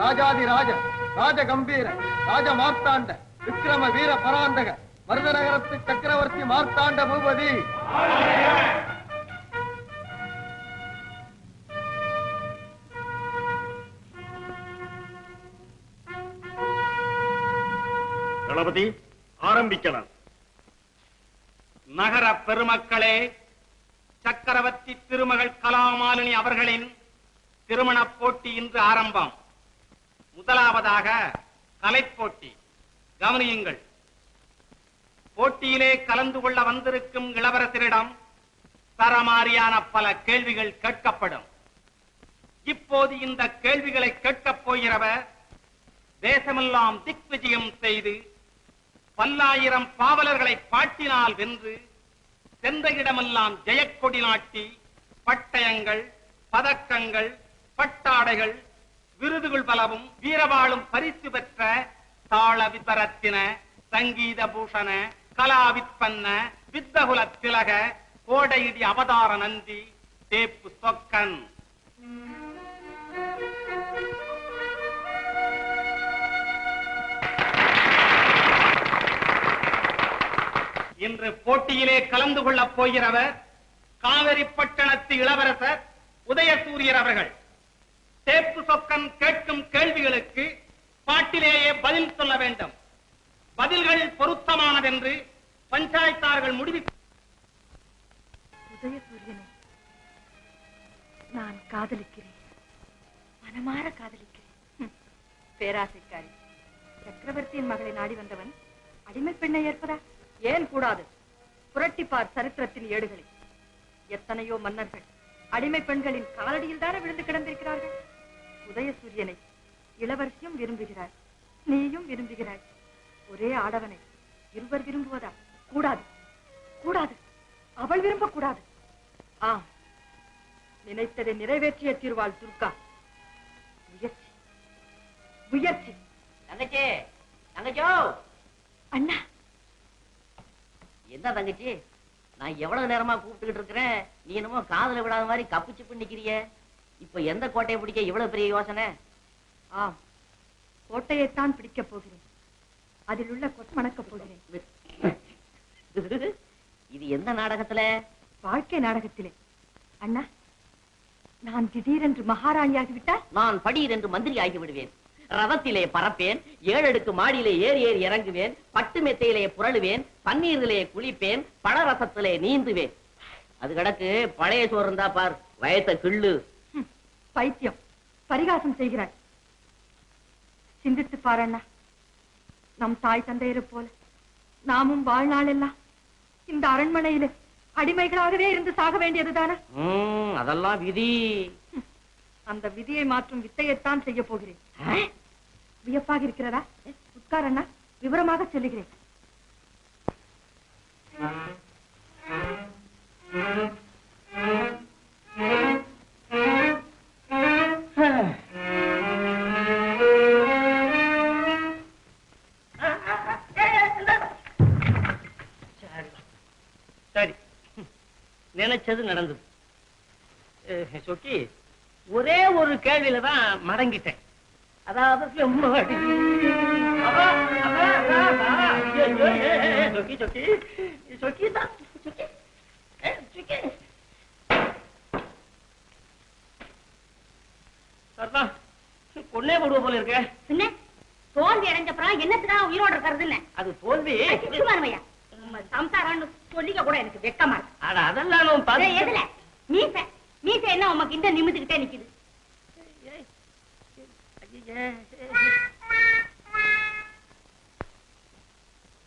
ராஜாதி ராஜ ராஜ கம்பீர ராஜ மார்த்தாண்ட விக்ரம வீர பராந்தக மருதநகரத்து சக்கரவர்த்தி மார்த்தாண்ட பூபதி. தளபதி ஆரம்பிக்கலாம். நகர பெருமக்களே சக்கரவர்த்தி திருமகள் கலாமாலினி அவர்களின் திருமணப் போட்டி இன்று ஆரம்பம். முதலாவதாக கலைப்போட்டி கவனியுங்கள். போட்டியிலே கலந்து கொள்ள வந்திருக்கும் இளவரசரிடம் தரமாரியான பல கேள்விகள் கேட்கப்படும். இப்போது இந்த கேள்விகளை கேட்கப் போகிறவர் தேசமெல்லாம் திக்விஜயம் செய்து பல்லாயிரம் பாவலர்களை பாட்டினால் வென்று சென்ற இடமெல்லாம் ஜெயக்கொடி நாட்டி பட்டயங்கள் பதக்கங்கள் பட்டாடைகள் விருதுகள் பலவும் வீரவாளும் பரிசு பெற்ற தாள விபரத்தின சங்கீத பூஷண கலாவிற்பன்ன வித்தகுல திலக கோடையிடி அவதார நந்தி தேப்பு சொக்கன். இன்று போட்டியிலே கலந்து கொள்ளப் போகிறவர் காவிரிப்பட்டணத்து இளவரசர் உதயசூரியர் அவர்கள். தேப்பு சொக்கன் கேட்கும் கேள்விகளுக்கு பாட்டிலேயே பதில் சொல்ல வேண்டும். பதில்கள் பொருத்தமானதென்று பஞ்சாயத்தார்கள் முடிவு உதயசூரியனை நான் காதலிக்கிறேன். மனமாற காதலிக்கிறேன். பேராசைக்காரி. சக்கரவர்த்தியின் மகளை நாடி வந்தவன் அடிமை பெண்ணை ஏற்பதா? ஏன் கூடாது? புரட்டிப்பார் சரித்திரத்தின் ஏடுகளை. எத்தனையோ மன்னர்கள் அடிமை பெண்களின் காலடியில் தானே விழுந்து கிடந்திருக்கிறார்கள்? உதயசூரியனை. இளவரசியும் விரும்புகிறார். நீயும் விரும்புகிறாய். ஒரே ஆடவனை. இருவர் விரும்புவதா? கூடாது. கூடாது. அவள் விரும்பக்கூடாது. ஆம். நினைத்ததை நிறைவேற்றிய தீர்வாள் துர்கா. முயற்சி. முயற்சி. தங்கச்சி தங்கச்சோ! அண்ணா. என்ன தங்கச்சி? நான் எவ்வளவு நேரமா கூப்பிட்டுக்கிட்டு இருக்கிறேன்? நீ என்னமோ காதுல விடாத மாதிரி கப்பு சிப்பு நிக்கிறிய. இப்ப எந்த கோட்டையை பிடிக்க இவ்வளவு பெரிய யோசனை? ஆம். கோட்டையைத்தான் பிடிக்கப் போகிறேன். அதில் உள்ள கொட்மணக்கப் போகிறேன். இது எந்த நாடகத்துல? வாழ்க்கை நாடகத்திலே. அண்ணா நான் திடீரென்று மகாராணியாகிவிட்டால்? நான் படீர் என்று மந்திரி ஆகி விடுவேன். ரதத்திலே பறப்பேன் ஏழடுக்கு மாடியிலே ஏறி ஏறி இறங்குவேன் பட்டு மெத்தையிலே புரளுவேன் பன்னீரிலே குளிப்பேன் பழரசத்திலே நீந்துவேன். அது கிடக்கு பழைய சோறு இருந்தா பார் வயத்த கிள்ளு. பைத்தியம். பரிகாசம் செய்கிறாய். சிந்தித்து பார் அண்ணா. நம் தாய் தந்தையரை போல நாமும் வாழ்நாள் எல்லாம் இந்த அரண்மனையிலே அடிமைகளாகவே இருந்து சாக வேண்டியதுதானே அதெல்லாம் விதி. அந்த விதியை மாற்றும் வித்தையைத்தான் செய்ய போகிறேன். வியப்பாக இருக்கிறதா? உட்கார் அண்ணா. விவரமாக சொல்லுகிறேன். நினைச்சது நடந்தது. சொக்கி ஒரே ஒரு கேள்வியில தான் மடங்கிட்டேன். அதாவது சொக்கி சொக்கி. சொக்கி தான் சொக்கி. ஏ, சொக்கி. சரிதான் கொன்னே போடுவ போல இருக்க. பின்ன தோல்வி அடைஞ்சப்புறம் என்னத்துக்காக உயிரோட இருக்கிறது இல்ல அது தோல்வி. சும்மாருமையா சம்சாரம்னு சொல்லிக்க கூட எனக்கு வெக்கமா இருக்கு. அட அதெல்லாம் எதுல? மீச. மீச என்ன உமக்கு இந்த நிமிந்துகிட்டே நிக்குது?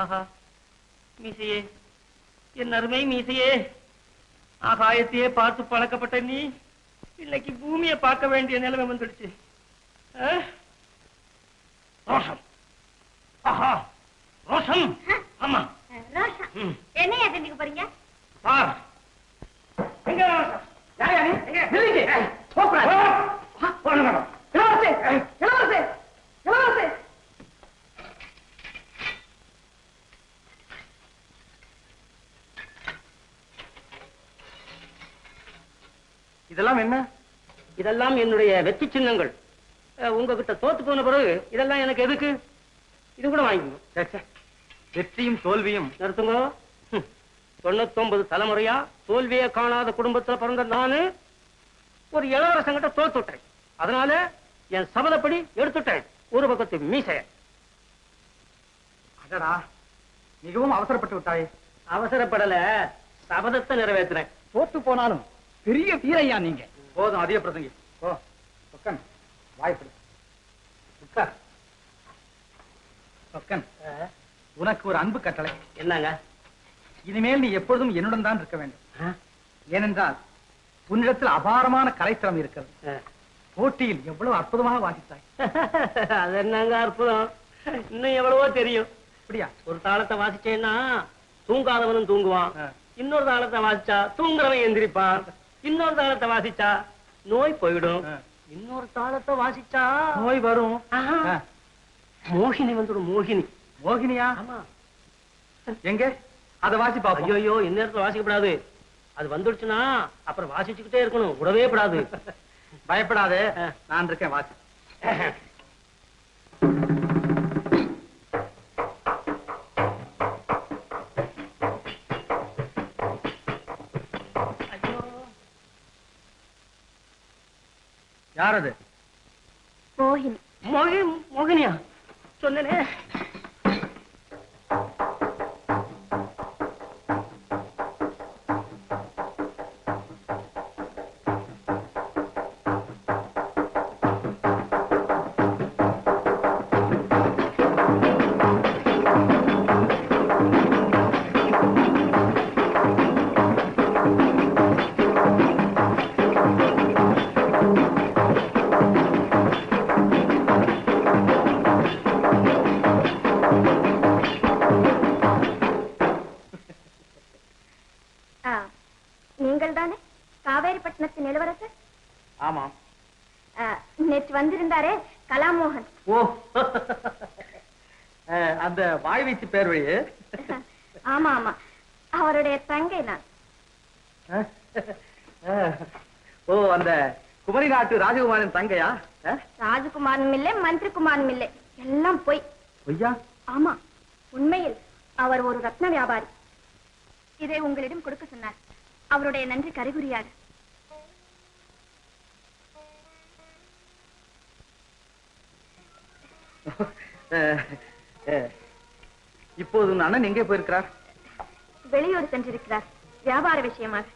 ஆஹா மீசையே. என் அருமை மீசையே. ஆகாயத்தையே பார்த்து பழக்கப்பட்ட நீ இன்னைக்கு பூமியை பார்க்க வேண்டிய நிலைமை வந்துடுச்சு? ரோஷம். ஆஹா ரோஷம். ஆமா. பார் எங்க? ரோஷம் யார் யாரு? எங்க? நில்லுங்க. போகக்கூடாது போன மேடம். இளவரசே இளவரசே இளவரசே. இதெல்லாம் என்ன? இதெல்லாம் என்னுடைய வெற்றி சின்னங்கள். உங்ககிட்ட தோத்து போன பிறகு இதெல்லாம் எனக்கு எதுக்கு? இது கூட வாங்கிக்கணும். வெற்றியும் தோல்வியும். நிறுத்துங்க. தொண்ணூத்தொன்பது தலைமுறையா? தோல்வியே காணாத குடும்பத்துல பிறந்த நானு ஒரு இளவரசங்கிட்ட தோத்துட்டேன் அதனால என் சபதப்படி எடுத்துட்டேன். ஒரு பக்கத்து மீசைய. அடடா மிகவும் அவசரப்பட்டு விட்டாயே. அவசரப்படல. சபதத்தை நிறைவேற்றுறேன் தோத்து போனாலும் பெரிய வீரையா நீங்க. போதும் அதிக பிரசங்கி. ஓ வாய்ப்படு உட்கார் உனக்கு ஒரு அன்பு கட்டளை. என்னங்க? இனிமேல் நீ எப்பொழுதும் என்னுடன் தான் இருக்க வேண்டும். ஏனென்றால் உன்னிடத்தில் அபாரமான கலைத்திறம் இருக்கிறது. போட்டியில் எவ்வளவு அற்புதமாக வாசித்தாய். அது என்னங்க அற்புதம்? இன்னும் எவ்வளவோ தெரியும். அப்படியா? ஒரு தாளத்தை வாசிச்சேன்னா தூங்காதவனும் தூங்குவான். இன்னொரு தாளத்தை வாசிச்சா தூங்குறவன் எந்திரிப்பான். இன்னொரு தாளத்தை வாசிச்சா நோய் போயிடும். இன்னொரு தாளத்தை வாசிச்சா நோய் வரும். மோகினி வந்துடும் மோகினி. மோகினியா? ஆமா. எங்க? அத வாசி பாப்போம் ஐயோ ஐயோ இந்நேரத்துல வாசிக்கப்படாது. அது வந்துடுச்சுன்னா அப்புறம் வாசிச்சுக்கிட்டே இருக்கணும். விடவே கூடாது பயப்படாதே. நான் இருக்கேன் வாசி. ஐயோ. யார் அது? மோகினி. மோகி மோகினியா? சொன்னனே. நீங்கள் தானே காவேரிப்பட்டினத்தின் இளவரசர் ஆமாம். நேற்று வந்திருந்தாரே கலாமோகன். ஓ அந்த வாய் வீச்சு பேர் வழி. ஆமா ஆமா அவருடைய தங்கை நான். ஓ அந்த குமரி நாட்டு ராஜகுமாரின் தங்கையா? ராஜகுமாரனும் இல்லை மந்திரி குமாரனும் இல்லை எல்லாம் போய். பொய்யா? ஆமா உண்மையில் அவர் ஒரு ரத்ன வியாபாரி. இதை உங்களிடம் கொடுக்க சொன்னார். அவருடைய நன்றி அஹ். இப்போது உன் அண்ணன் எங்கே போயிருக்கிறார்? வெளியூர் சென்றிருக்கிறார். வியாபார விஷயமாக.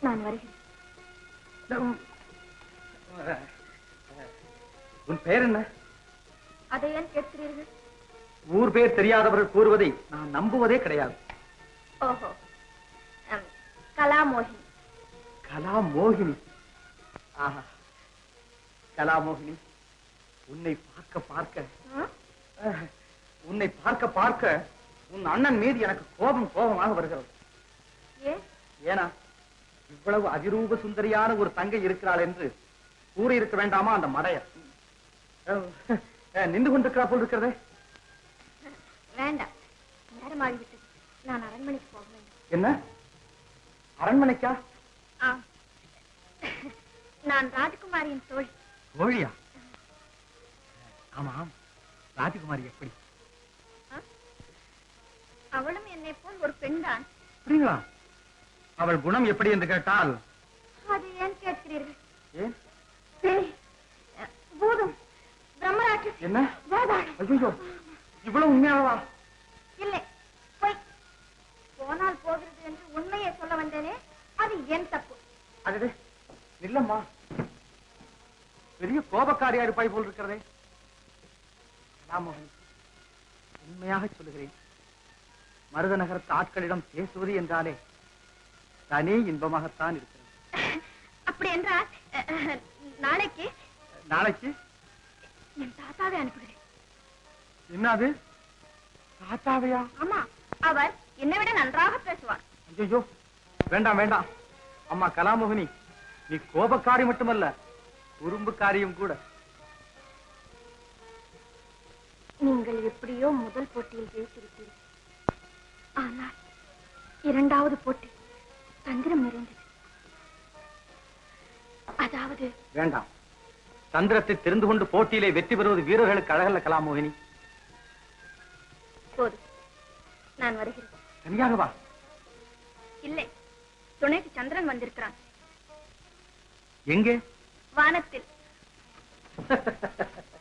நான் வருகிறேன். உன் பெயர் என்ன? அதை ஏன் கேட்கிறீர்கள்? ஊர் பேர் தெரியாதவர்கள் கூறுவதை நான் நம்புவதே கிடையாது. ஓஹோ. கலாமோகினி கலா மோகினி ஆஹா. கலா மோகினி உன்னை பார்க்க பார்க்க. உன்னை பார்க்க பார்க்க உன் அண்ணன் மீது எனக்கு கோபம் கோபமாக வருகிறது. ஏன் இவ்வளவு அதிரூப சுந்தரியான ஒரு தங்கை இருக்கிறாள் என்று கூறியிருக்க வேண்டாமா அந்த மடையர் நின்று கொண்டிருக்கிறா போல் இருக்கிறதே. வேண்டாம். நேரமாகிவிட்டது நான் அரண்மனைக்கு போக வேண்டும். என்ன? அரண்மனைக்கா? நான் ராஜகுமாரியின் தோழி. தோழியா? ஆமாம். ராஜகுமாரி எப்படி? அவளும் என்னை போல் ஒரு பெண்தான். அப்படிங்களா அவள் குணம் எப்படி என்று கேட்டால்? அது ஏன் கேட்கிறீர்கள்? ஏன்? பூதம். பிரம்மராட்சசி. என்ன? ஐயோ இவ்வளவு உண்மையாகவா? இல்லை. பொய். போனால் போகிறது என்று உண்மையை சொல்ல வந்தேனே அது என் தப்பு. அடடே இல்லம்மா பெரிய கோபக்காரியா இருப்பாய் போல் இருக்கிறதே. ராமோகன் உண்மையாக சொல்லுகிறேன். மருத நகரத்து ஆட்களிடம் பேசுவது என்றாலே தனி இன்பமாகத்தான் இருக்கிறது. அப்படி என்றால் நாளைக்கு? நாளைக்கு? என் தாத்தாவை அனுப்புகிறேன். என்னது? தாத்தாவையா? ஆமா அவர் என்னை விட நன்றாக பேசுவார். ஐயோ வேண்டாம் வேண்டாம். அம்மா கலாமோகினி நீ கோபக்காரி மட்டுமல்ல குறும்புக்காரியும் கூட. நீங்கள் எப்படியோ முதல் போட்டியில் ஜெயித்திருப்பீர்கள் ஆனால் இரண்டாவது போட்டி தந்திரம் நிறைந்தது. அதாவது வேண்டாம். தந்திரத்தை தெரிந்து கொண்டு போட்டியிலே வெற்றி பெறுவது வீரர்களுக்கு அழகல்ல கலாமோகினி. போதும். நான் வருகிறேன். வா இல்லை. துணைக்கு சந்திரன் வந்திருக்கிறான். எங்கே? வானத்தில்.